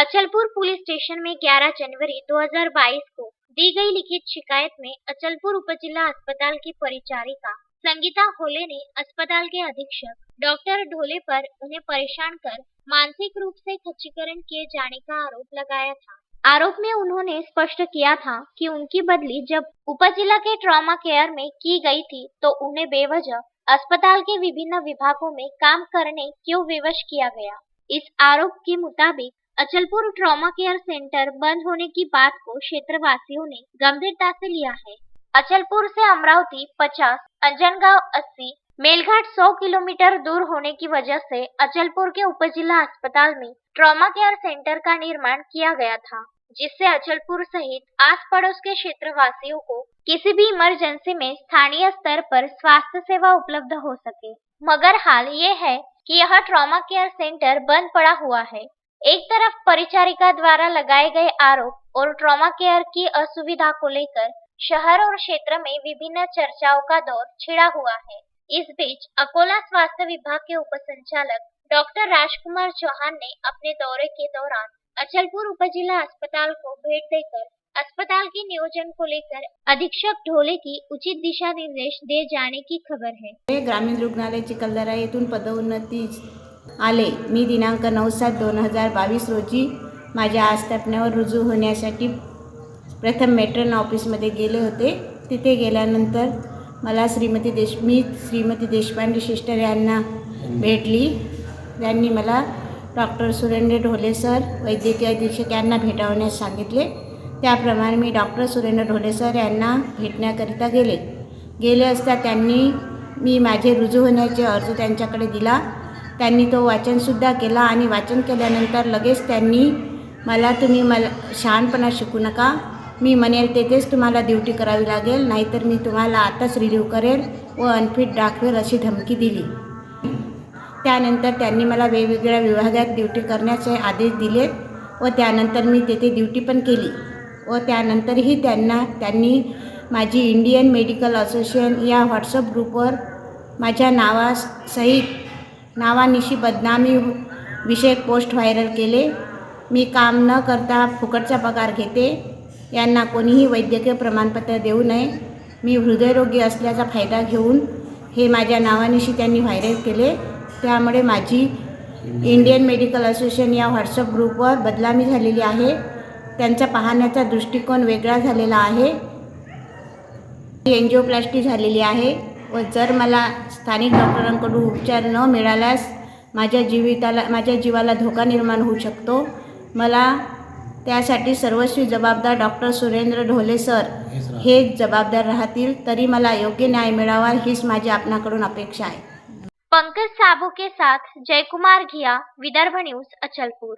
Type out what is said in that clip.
Achalpur police station में 11 January 2022 को दी गई लिखित शिकायत में अचलपुर उपजिला अस्पताल की परिचारिका संगीता होले ने अस्पताल के अधीक्षक डॉक्टर ढोले पर उन्हें परेशान कर मानसिक रूप से खच्चीकरण किए जाने का आरोप लगाया था। आरोप में उन्होंने स्पष्ट किया था कि उनकी बदली जब उपजिला के ट्रॉमा केयर में की गई थी तो उन्हें बेवजह अस्पताल के विभिन्न विभागों में काम करने क्यों विवश किया गया। इस आरोप के मुताबिक अचलपुर ट्रॉमा केयर सेंटर बंद होने की बात को क्षेत्रवासियों ने गंभीरता से लिया है। अचलपुर से अमरावती 50, अंजनगांव 80, मेलघाट 100 किलोमीटर दूर होने की वजह से अचलपुर के उपजिला अस्पताल में ट्रॉमा केयर सेंटर का निर्माण किया गया था जिससे अचलपुर सहित आस पड़ोस के क्षेत्रवासियों को किसी भी इमरजेंसी में स्थानीय स्तर पर स्वास्थ्य सेवा उपलब्ध हो सके। मगर हाल ये है कि यह ट्रॉमा केयर सेंटर बंद पड़ा हुआ है। एक तरफ़ परिचारिका द्वारा लगाए गए आरोप और ट्रॉमा केयर की असुविधा को लेकर शहर और क्षेत्र में विभिन्न चर्चाओं का दौर छिड़ा हुआ है। इस बीच अकोला स्वास्थ्य विभाग के उपसंचालक डॉक्टर राजकुमार चौहान ने अपने दौरे के दौरान अचलपुर उपजिला अस्पताल को भेंट देकर अस्पताल के नियोजन को लेकर अधीक्षक ढोले की उचित दिशा निर्देश दे जाने की खबर है। ग्रामीण रुग्णालय चिखलदरा येथून पदोन्नती आले. मी दिनांक नऊ सात दोन हजार बावीस रोजी माझ्या आस्थापनेवर रुजू होण्यासाठी प्रथम मेट्रन ऑफिसमध्ये गेले होते. तिथे गेल्यानंतर मला श्रीमती देश मी श्रीमती देशपांडे सिस्टर यांना भेटली. त्यांनी मला डॉक्टर सुरेंद्र ढोले सर वैद्यकीय अधीक्षक यांना भेटावण्यास सांगितले. त्याप्रमाणे मी डॉक्टर सुरेंद्र ढोले सर यांना भेटण्याकरिता गेले. गेले असता त्यांनी मी माझे रुजू होण्याचे अर्ज त्यांच्याकडे दिला. त्यांनी तो वाचनसुद्धा केला आणि वाचन केल्यानंतर लगेच त्यांनी मला तुम्ही मला शहाणपणा शिकू नका. मी म्हणेल तेथेच तुम्हाला ड्युटी करावी लागेल. नाहीतर मी तुम्हाला आताच रिलीव करेल व अनफिट दाखवेल अशी धमकी दिली. त्यानंतर त्यांनी मला वेगवेगळ्या विभागात ड्युटी करण्याचे आदेश दिले व त्यानंतर मी तेथे ड्युटी पण केली व त्यानंतरही त्यांना त्यांनी माझी इंडियन मेडिकल असोसिएशन या व्हॉट्सअप ग्रुपवर माझ्या नावासहित नावानिशी बदनामी विषयक पोस्ट व्हायरल केले. मी काम न करता फुकटचा पगार घेते. यांना कोणीही वैद्यकीय प्रमाणपत्र देऊ नये. मी हृदयरोगी असल्याचा फायदा घेऊन हे माझ्या नावानिशी त्यांनी व्हायरल केले. त्यामुळे माझी इंडियन मेडिकल असोसिएशन या व्हॉट्सअप ग्रुपवर बदनामी झालेली आहे. त्यांचा पाहण्याचा दृष्टिकोन वेगळा झालेला आहे. एनजिओप्लास्टी झालेली आहे. व जर मला स्थानिक डॉक्टरांकडून उपचार न मिळाल्यास माझ्या जीविताला माझ्या जीवाला धोका निर्माण होऊ शकतो. मला त्यासाठी सर्वस्वी जबाबदार डॉक्टर सुरेंद्र ढोले सर हे जबाबदार राहतील तरी मला योग्य न्याय मिळावा हीच माझी आपणाकडून अपेक्षा आहे. पंकज साबू के साथ जयकुमार घिया विदर्भ न्यूज अचलपुर.